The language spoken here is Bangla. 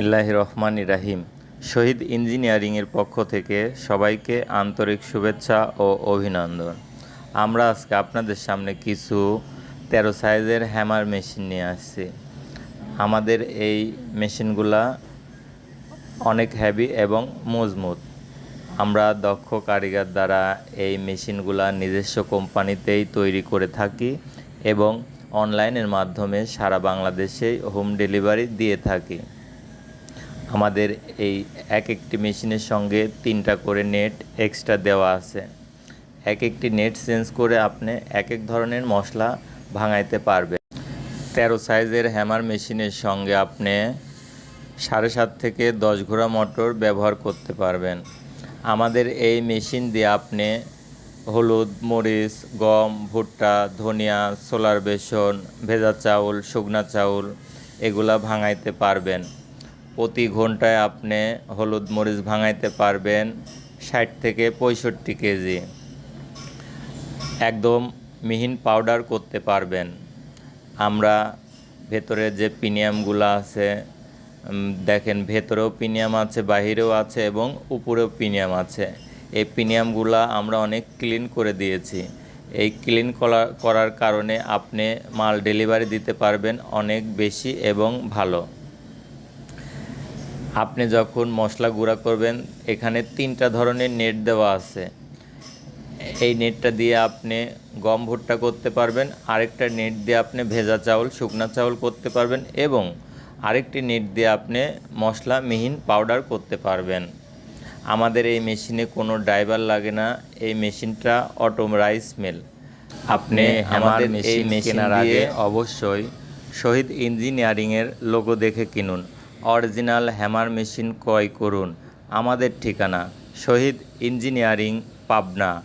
বিসমিল্লাহ রহমান ইরাহিম শহীদ ইঞ্জিনিয়ারিংয়ের পক্ষ থেকে সবাইকে আন্তরিক শুভেচ্ছা ও অভিনন্দন। আমরা আজকে আপনাদের সামনে কিছু তেরো সাইজের হ্যামার মেশিন নিয়ে আসছি। আমাদের এই মেশিনগুলা অনেক হ্যাভি এবং মজবুত। আমরা দক্ষ কারিগর দ্বারা এই মেশিনগুলা নিজস্ব কোম্পানিতেই তৈরি করে থাকি এবং অনলাইনের মাধ্যমে সারা বাংলাদেশে হোম ডেলিভারি দিয়ে থাকি। আমাদের এই এক একটি মেশিনের সঙ্গে তিনটা করে নেট এক্সট্রা দেওয়া আছে। এক একটি নেট চেঞ্জ করে আপনি এক এক ধরনের মশলা ভাঙাইতে পারবেন। তেরো সাইজের হ্যামার মেশিনের সঙ্গে আপনি সাড়ে সাত থেকে দশ ঘোড়া মোটর ব্যবহার করতে পারবেন। আমাদের এই মেশিন দিয়ে আপনি হলুদ, মরিচ, গম, ভুট্টা, ধনিয়া, সোলার বেসন, ভেজা চাউল, শুকনা চাউল, এগুলা ভাঙাইতে পারবেন। প্রতি ঘন্টায় আপনি হলুদ মরিচ ভাঙাইতে পারবেন ষাট থেকে পঁয়ষট্টি কেজি। একদম মিহিন পাউডার করতে পারবেন। আমরা ভেতরে যে পিনিয়ামগুলো আছে দেখেন ভেতরেও পিনিয়াম আছে, বাহিরেও আছে এবং উপরেও পিনিয়াম আছে। এই পিনিয়ামগুলা আমরা অনেক ক্লিন করে দিয়েছি। এই ক্লিন করা করার কারণে আপনি মাল ডেলিভারি দিতে পারবেন অনেক বেশি এবং ভালো। আপনি যখন মশলা গুঁড়া করবেন এখানে তিনটা ধরনের নেট দেওয়া আছে। এই নেটটা দিয়ে আপনি গম ভুট্টা করতে পারবেন আরেকটা নেট দিয়ে আপনি ভেজা চাউল শুকনা চাউল করতে পারবেন এবং আরেকটি নেট দিয়ে আপনি মশলা মিহিন পাউডার করতে পারবেন। আমাদের এই মেশিনে কোনো ড্রাইভার লাগে না এই মেশিনটা অটো রাইস মিল। আপনি আমাদের এই মেশিন কেনার আগে অবশ্যই শহীদ ইঞ্জিনিয়ারিংয়ের লোগো দেখে কিনুন। অরিজিনাল হ্যামার মেশিন ক্রয় করুন। আমাদের ঠিকানা শহীদ ইঞ্জিনিয়ারিং পাবনা।